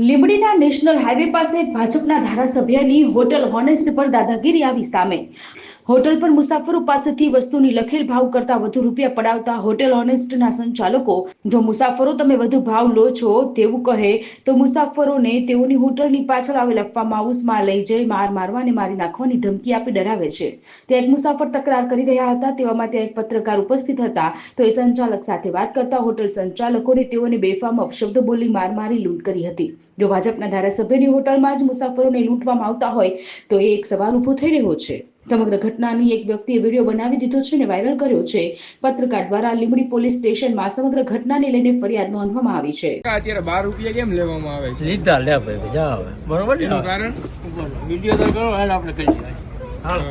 લીંબડીના national highway પાસે ભાજપના ધારાસભ્યની hotel honest પર દાદાગીરી આવી સામે. હોટલ પર મુસાફરો પાસેથી વસ્તુની લખેલ ભાવ કરતા વધુ રૂપિયા પડાવતા હોટેલ હોનેસ્ટના સંચાલકો, જો મુસાફરો તમે વધુ ભાવ લો છો તેવું કહે, તો મુસાફરોને તેઓની હોટલની પાછળ આવેલા ફાર્મ હાઉસમાં લઈ જઈ માર મારવા અને મારી નાખવાની ધમકી આપી ડરાવે છે. ત્યાં એક મુસાફર તકરાર કરી રહ્યા હતા, તેવામાં ત્યાં એક પત્રકાર ઉપસ્થિત હતા. તો એ સંચાલક સાથે વાત કરતા હોટલ સંચાલકોને તેઓને બેફામ અપશબ્દો બોલી માર મારી લૂંટ કરી હતી. જો ભાજપના ધારાસભ્યની હોટલમાં જ મુસાફરોને લૂંટવામાં આવતા હોય તો એ એક સવાલ ઊભો થઈ રહ્યો છે. સમગ્ર ઘટનાની એક વ્યક્તિએ વીડિયો બનાવી દીધો છે અને વાયરલ કર્યો છે. પત્રકાર દ્વારા લીંબડી પોલીસ સ્ટેશનમાં સમગ્ર ઘટનાને લઈને ફરિયાદ નોંધવામાં આવી છે. અત્યારે બાર રૂપિયા કેમ લેવામાં આવે છે? લીધા લે ભાઈ જા આવે. બરોબર ને એનું કારણ? વીડિયો તો કરો હાલ આપણે કરી હાલ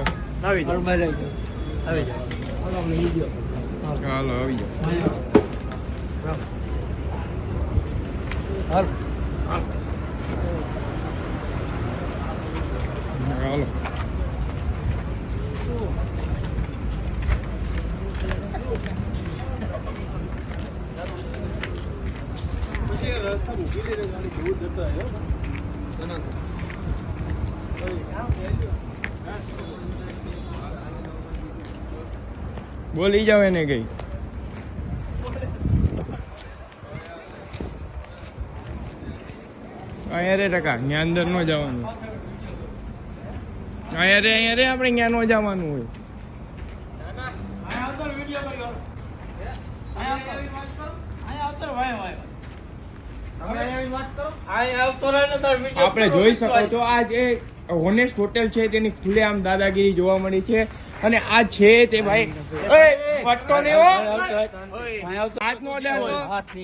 આવી જાઓ. આવી જાઓ. આવી હાલો આપણે વીડિયો હાલો આવી જાઓ. હાલ. હાલો બોલી જાવ એને કઈ. અહીંયા રે ટકા અહીંયા અંદર ન જવાનું અહીંયા રે અહીંયા રે આપણે ત્યાં નો જવાનું હોય. આપણે જોઈ શકો છો આ જે હોનેસ્ટ હોટેલ છે તેની ખુલ્લે આમ દાદાગીરી જોવા મળી છે. અને આ છે તે ભાઈ પટ્ટો ને આજનો હાથ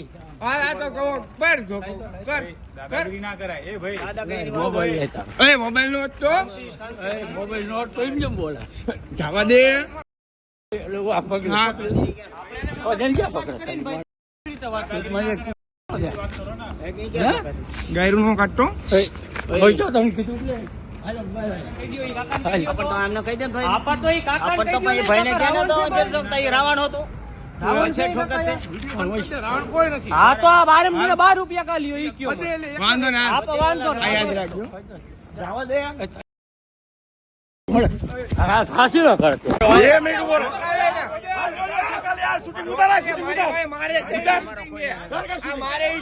ક્યાં ગાયરું નો કાઢતો. પૈસા તમે કીધું. આપણ તો એમને કહી દે ભાઈ. આપા તો ઈ કાકા આપણ તો પછી ભાઈને કહે ને લોકો રાવણ હતું. હા તો આ બારે મને બાર રૂપિયા કા લ્યો ઈ કયો વાંધો ના આપો વાંધો આ યાદ રાખજો. જવા દે હા ફાંસી ન કરતો. બે મિનિટ ઊભો રહો. મારે- મારે shooting છે. મારે ઈ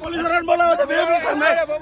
પોલીસ બોલાવો બે